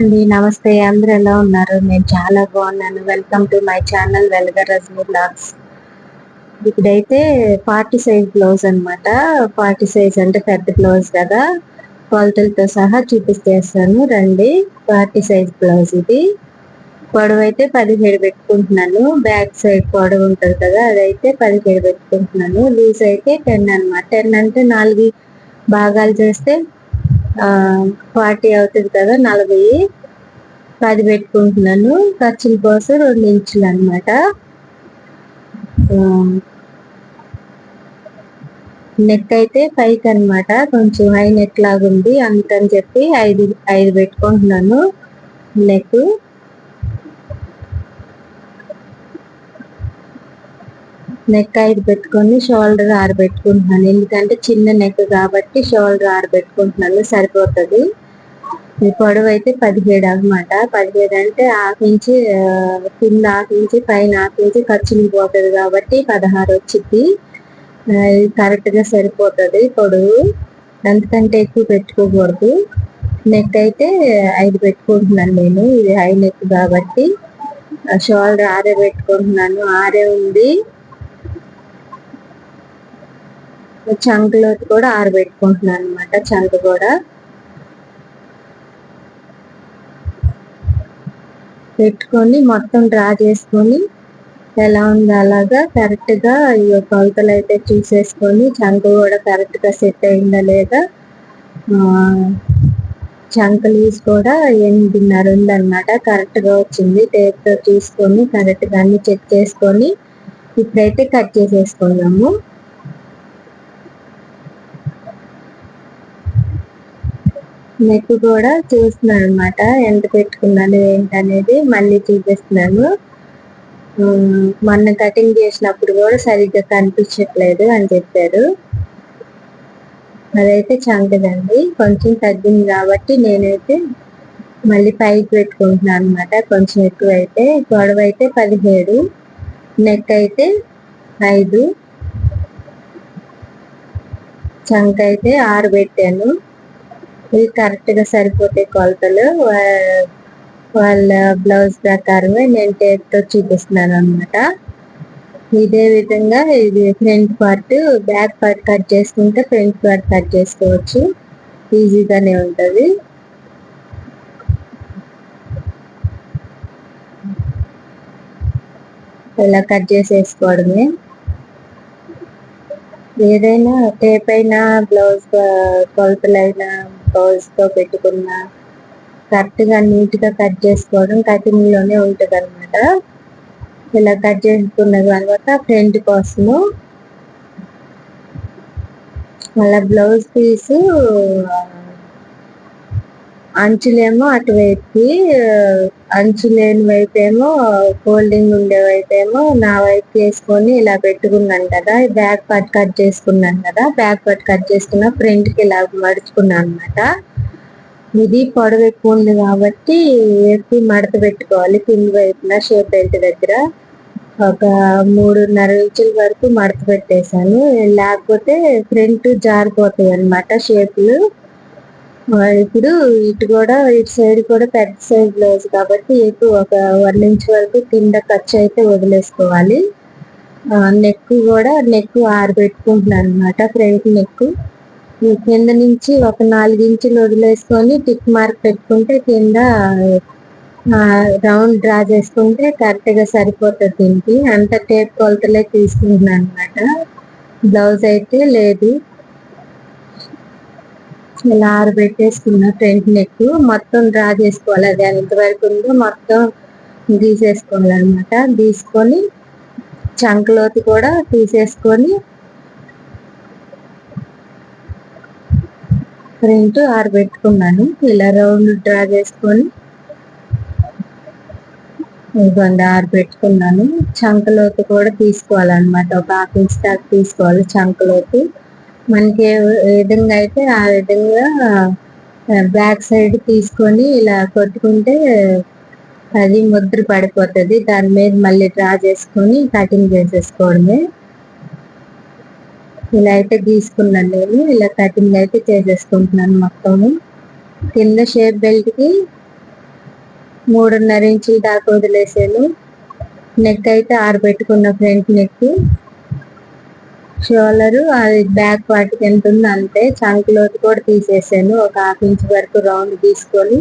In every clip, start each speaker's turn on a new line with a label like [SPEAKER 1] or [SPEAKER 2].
[SPEAKER 1] అండి. నమస్తే. అందరు ఎలా ఉన్నారు? నేను చాలా బాగున్నాను. వెల్కమ్ టు మై ఛానల్ వెల్గర్ రజనీ బ్లాగ్స్ ఇప్పుడైతే పార్టీ సైజ్ బ్లౌజ్ అనమాట పార్టీ సైజ్ అంటే పెద్ద బ్లౌజ్ కదా. కొలతలతో సహా చూపిస్తేస్తాను. రండి. పార్టీ సైజ్ బ్లౌజ్ ఇది. పొడవు అయితే పదిహేడు పెట్టుకుంటున్నాను. బ్యాక్ సైడ్ పొడవు ఉంటుంది కదా అదైతే పదిహేడు పెట్టుకుంటున్నాను. లూజ్ అయితే టెన్ అన్నమాట. టెన్ అంటే నాలుగు భాగాలు చేస్తే ఫార్టీ అవుతుంది కదా నలభై. పది పెట్టుకుంటున్నాను. ఖర్చుల కోసం రెండు ఇంచులు అనమాట నెక్ అయితే పైకి అనమాట కొంచెం హై నెక్ లాగా ఉంది అందుకని చెప్పి ఐదు ఐదు పెట్టుకుంటున్నాను. నెక్ నెక్ ఐదు పెట్టుకొని షోల్డర్ ఆరు పెట్టుకుంటున్నాను ఎందుకంటే చిన్న నెక్ కాబట్టి షోల్డర్ ఆరు పెట్టుకుంటున్నాను సరిపోతుంది. ఈ పొడవు అయితే పదిహేడు అనమాట పదిహేడు అంటే హాఫ్ ఇంచి కింద హాఫ్ ఇంచి పైన హాఫ్ ఇంచి పోతుంది కాబట్టి పదహారు వచ్చింది కరెక్ట్గా సరిపోతుంది పొడవు. అంతకంటే ఎక్కువ పెట్టుకోకూడదు. నెక్ అయితే ఐదు పెట్టుకుంటున్నాను నేను. ఇది హై నెక్ కాబట్టి షోల్డర్ ఆరే పెట్టుకుంటున్నాను. ఆరే ఉంది. చంకలోకి కూడా ఆరబెట్టుకుంటున్నాను అనమాట చంక కూడా. పెట్టుకొని మొత్తం డ్రా చేసుకొని ఎలా ఉందో అలాగా కరెక్ట్గా ఈ కొలతలు అయితే చూసేసుకొని చంక కూడా కరెక్ట్గా సెట్ అయిందా లేదా చంక కూడా ఎనిమిదిన్నర ఉందన్నమాట కరెక్ట్గా వచ్చింది. టేప్తో చూసుకొని కరెక్ట్గా అన్ని చెక్ చేసుకొని ఇప్పుడైతే కట్ చేసేసుకున్నాము నెక్ కూడా చూస్తున్నాను అనమాట ఎంత పెట్టుకున్నాను ఏంటనేది మళ్ళీ చూపిస్తున్నాను. మొన్న కటింగ్ చేసినప్పుడు కూడా సరిగ్గా కనిపించట్లేదు అని చెప్పారు. అదైతే చంకదండి. కొంచెం తగ్గింది కాబట్టి నేనైతే మళ్ళీ పైకి పెట్టుకుంటున్నాను అనమాట కొంచెం ఎక్కువ అయితే గొడవ అయితే పదిహేడు నెక్ అయితే ఐదు చంక అయితే ఆరు పెట్టాను. ఇవి కరెక్ట్గా సరిపోతాయి కొలతలు వాళ్ళ బ్లౌజ్ ప్రకారమే నేను టేప్తో చూపిస్తున్నాను అనమాట ఇదే విధంగా ఇది front part back part cut చేసుకుంటే ఫ్రంట్ పార్ట్ కట్ చేసుకోవచ్చు. ఈజీగానే ఉంటుంది. ఇలా కట్ చేసేసుకోవడమే. ఏదైనా టేప్ అయినా బ్లౌజ్ కొలతలైనా బ్లౌజ్తో పెట్టుకున్న కరెక్ట్గా నీట్గా కట్ చేసుకోవడం కటింగ్లోనే ఉంటది అనమాట ఇలా కట్ చేసుకున్న తర్వాత ఫ్రంట్ కోసము అలా బ్లౌజ్ పీసు అంచులేమో అటువైపుకి అంచు లేని వైపు ఏమో ఫోల్డింగ్ ఉండే వైపు ఏమో నా వైపు వేసుకొని ఇలా పెట్టుకున్నాను కదా. బ్యాక్ పార్ట్ కట్ చేసుకున్నాను కదా. బ్యాక్ పార్ట్ కట్ చేసుకున్న ఫ్రంట్కి ఇలా మడుచుకున్నాను అనమాట ఇది పొడవు ఎక్కువ ఉంది కాబట్టి ఎక్కువ మడత పెట్టుకోవాలి. కింది వైపున షేప్ బెల్ట్ దగ్గర ఒక మూడున్నర ఇంచుల వరకు మడత పెట్టేశాను. లేకపోతే ఫ్రంట్ జారిపోతాయి అనమాట షేపులు. ఇప్పుడు ఇటు కూడా ఇటు సైడ్ కూడా పెద్ద సైజ్ బ్లౌజ్ కాబట్టి ఇటు ఒక వన్ ఇంచ్ వరకు కింద ఖర్చు అయితే వదిలేసుకోవాలి. నెక్ కూడా నెక్ ఆరబెట్టుకుంటున్నాను అనమాట ఫ్రంట్ నెక్ కింద నుంచి ఒక నాలుగు ఇంచులు వదిలేసుకొని టిక్ మార్క్ పెట్టుకుంటే కింద రౌండ్ డ్రా చేసుకుంటే కరెక్ట్గా సరిపోతుంది దీనికి. అంత టేప్ కొలతలే తీసుకుంటున్నాను అనమాట బ్లౌజ్ అయితే లేదు. ఇలా ఆరు పెట్టేసుకున్న ఫ్రంట్ నెక్ మొత్తం డ్రా చేసుకోవాలి. అది ఎంతవరకు ఉందో మొత్తం గీసేసుకోవాలన్నమాట. గీసుకొని చంకలోతి కూడా తీసేసుకొని ప్రింట్ ఆరబెట్టుకున్నాను. ఇలా రౌండ్ డ్రా చేసుకొని ఇదిగోండి ఆరబెట్టుకున్నాను. చంకలోతి కూడా తీసుకోవాలన్నమాట. ఒక హాఫ్ ఇంచ్ దాకా తీసుకోవాలి చంకలోతి మనకి ఏ విధంగా అయితే ఆ విధంగా బ్యాక్ సైడ్ తీసుకొని ఇలా కొట్టుకుంటే అది ముద్ర పడిపోతుంది. దాని మీద మళ్ళీ డ్రా చేసుకొని కటింగ్ చేసేసుకోవడమే. ఇలా అయితే గీసుకున్నాను నేను. ఇలా కటింగ్ అయితే చేసేసుకుంటున్నాను మొత్తము. కింద షేప్ బెల్ట్కి మూడున్నర ఇంచులు దాకా వదిలేసాను. నెక్ అయితే ఆరు పెట్టుకున్న ఫ్రంట్ నెక్ షోలరు అది బ్యాక్ వాటికి ఎంత ఉందో అంతే. చంక్ లోతు కూడా తీసేసాను. ఒక హాఫ్ ఇంచ్ వరకు రౌండ్ తీసుకొని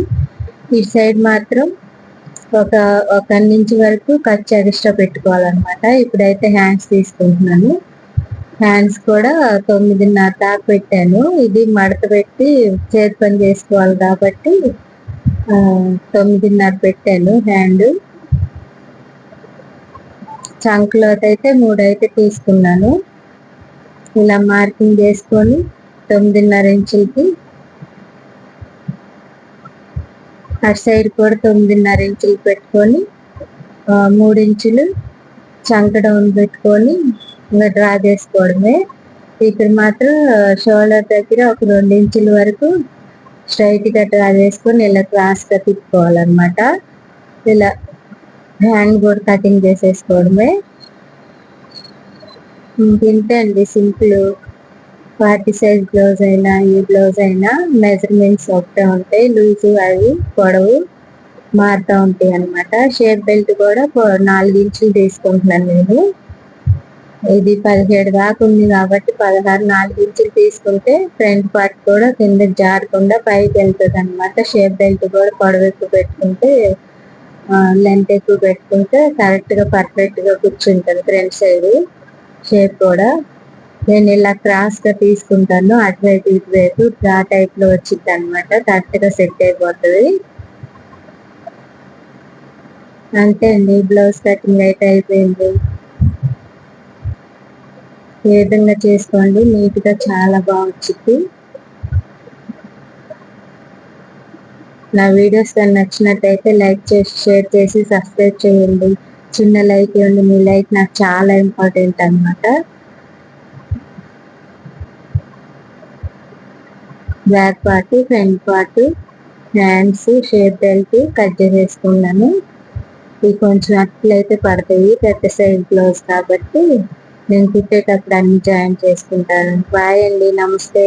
[SPEAKER 1] ఇటు సైడ్ మాత్రం ఒక ఒక ఇంచ్ వరకు ఖర్చు ఎక్స్ట్రా పెట్టుకోవాలన్నమాట. ఇప్పుడైతే హ్యాండ్స్ తీసుకుంటున్నాను. హ్యాండ్స్ కూడా తొమ్మిదిన్నర దాకా పెట్టాను. ఇది మడత పెట్టి చేతి పని చేసుకోవాలి కాబట్టి తొమ్మిదిన్నర పెట్టాను హ్యాండ్ చంక్ లోత్ అయితే మూడు అయితే తీసుకున్నాను. ఇలా మార్కింగ్ చేసుకొని తొమ్మిదిన్నర ఇంచులకి అటు సైడ్ కూడా తొమ్మిదిన్నర ఇంచులు పెట్టుకొని మూడు ఇంచులు చంక డౌన్ పెట్టుకొని ఇంకా డ్రా చేసుకోవడమే. ఇక్కడ మాత్రం షోల్డర్ దగ్గర ఒక రెండు ఇంచుల వరకు స్ట్రైట్గా డ్రా చేసుకొని ఇలా క్లాస్గా తిప్పుకోవాలన్నమాట. ఇలా హ్యాండ్ కూడా కటింగ్ చేసేసుకోవడమే. ఇంతే అండి సింపుల్. పార్టీ సైజ్ బ్లౌజ్ అయినా ఈ బ్లౌజ్ అయినా మెజర్మెంట్స్ ఒకటే ఉంటాయి. లూజు అవి పొడవు మారుతూ ఉంటాయి అన్నమాట. షేప్ బెల్ట్ కూడా నాలుగు ఇంచులు తీసుకుంటున్నాను నేను. ఇది పదిహేడు దాకా ఉంది కాబట్టి పదహారు నాలుగు ఇంచులు తీసుకుంటే ఫ్రంట్ పార్ట్ కూడా కింద జారకుండా పైకి వెళ్తుంది అనమాట షేప్ బెల్ట్ కూడా పొడవు ఎక్కువ పెట్టుకుంటే లెంత్ ఎక్కువ పెట్టుకుంటే కరెక్ట్గా పర్ఫెక్ట్గా కూర్చుంటుంది ఫ్రంట్ సైడ్ షేప్ కూడా నేను ఇలా క్రాస్గా తీసుకుంటాను. అటువైపు ఇటువైపు డ్రా టైప్లో వచ్చింది అనమాట కరెక్ట్గా సెట్ అయిపోతుంది. అంతే అండి. బ్లౌజ్ కటింగ్ అయితే అయిపోయింది. ఈ విధంగా చేసుకోండి. నీట్గా చాలా బాగా వచ్చింది నా వీడియోస్ కానీ నచ్చినట్టయితే లైక్ చేసి షేర్ చేసి సబ్స్క్రైబ్ చేయండి. చిన్న లైట్ ఉంది మీ లైట్ నాకు చాలా ఇంపార్టెంట్ అనమాట back part front part hands shape belt cut చేసేసుకున్నాను. ఇవి కొంచెం అట్లయితే పడతాయి పెద్ద సైజ్ బ్లౌజ్ కాబట్టి నేను కుట్టేటప్పుడు అన్ని జాయిన్ చేసుకుంటాను. బాయ్ అండి నమస్తే.